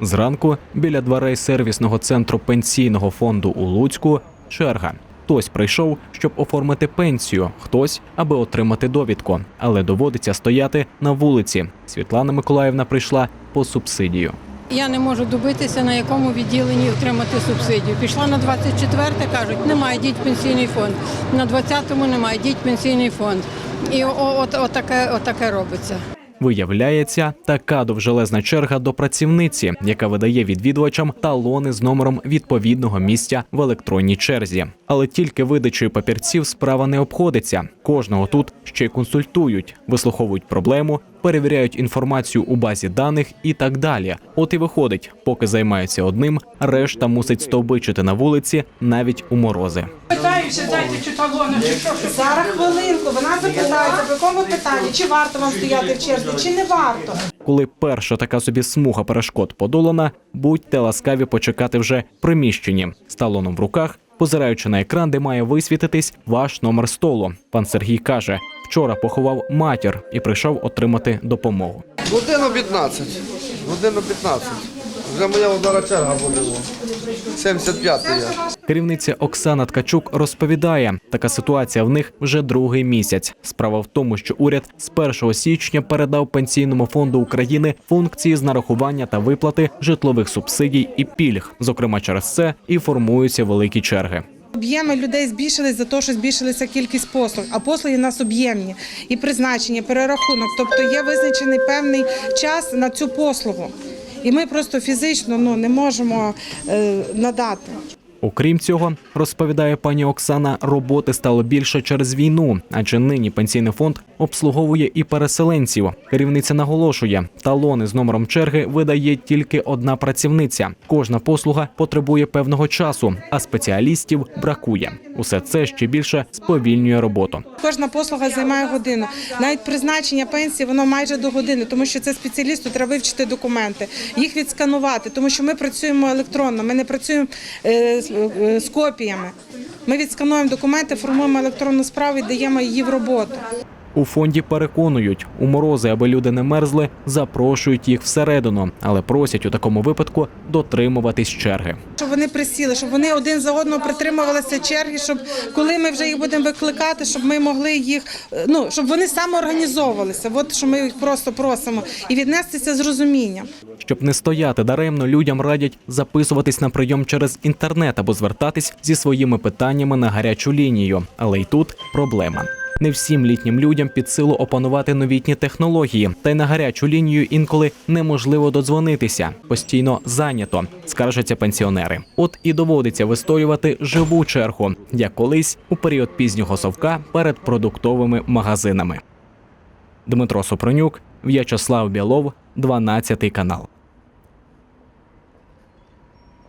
Зранку біля дверей сервісного центру пенсійного фонду у Луцьку черга. Хтось прийшов, щоб оформити пенсію, хтось, аби отримати довідку, але доводиться стояти на вулиці. Світлана Миколаївна прийшла по субсидію. Я не можу добитися, на якому відділенні отримати субсидію. Пішла на 24-те, кажуть, немає, йдіть пенсійний фонд. На 20-му немає, йдіть пенсійний фонд. І о, от, отаке, отаке робиться. Виявляється, така довжелезна черга до працівниці, яка видає відвідувачам талони з номером відповідного місця в електронній черзі. Але тільки видачею папірців справа не обходиться. Кожного тут ще й консультують, вислуховують проблему, перевіряють інформацію у базі даних і так далі. От і виходить, поки займаються одним, решта мусить стовбичити на вулиці навіть у морози. Питаюся, дайте чи талони, чи що, що. Зараз хвилинку, вона запитається, по якому питанні, чи варто вам стояти в черзі, чи не варто. Коли перша така собі смуга перешкод подолана, будьте ласкаві почекати вже в приміщенні з талоном в руках, позираючи на екран, де має висвітитись ваш номер столу. Пан Сергій каже, вчора поховав матір і прийшов отримати допомогу. Годину 15. Годину 15. Вже моя удара черга буде. 75 я. Керівниця Оксана Ткачук розповідає, така ситуація в них вже другий місяць. Справа в тому, що уряд з 1 січня передав пенсійному фонду України функції з нарахування та виплати житлових субсидій і пільг. Зокрема, через це і формуються великі черги. Об'єми людей збільшились за те, що збільшилася кількість послуг, а послуги в нас об'ємні і призначення, перерахунок. Тобто є визначений певний час на цю послугу. І ми просто фізично ну, не можемо е, надати. Окрім цього, розповідає пані Оксана, роботи стало більше через війну, адже нині пенсійний фонд обслуговує і переселенців. Керівниця наголошує, талони з номером черги видає тільки одна працівниця. Кожна послуга потребує певного часу, а спеціалістів бракує. Усе це ще більше сповільнює роботу. Кожна послуга займає годину. Навіть призначення пенсії воно майже до години, тому що це спеціалісту треба вивчити документи, їх відсканувати, тому що ми працюємо електронно, ми не працюємо е, е, з копіями. Ми відскануємо документи, формуємо електронну справу і даємо її в роботу. У фонді переконують, у морози, аби люди не мерзли, запрошують їх всередину, але просять у такому випадку дотримуватись черги. Щоб вони присіли, щоб вони один за одного притримувалися черги, щоб коли ми вже їх будемо викликати, щоб ми могли їх, е, ну щоб вони самоорганізовувалися. От що ми їх просто просимо, і віднестися з розумінням. Щоб не стояти даремно, людям радять записуватись на прийом через інтернет або звертатись зі своїми питаннями на гарячу лінію. Але й тут проблема. Не всім літнім людям під силу опанувати новітні технології, та й на гарячу лінію інколи неможливо додзвонитися. Постійно зайнято, скаржаться пенсіонери. От і доводиться вистоювати живу чергу, як колись у період пізнього совка перед продуктовими магазинами. Дмитро Сопронюк, В'ячеслав Білов, 12 канал.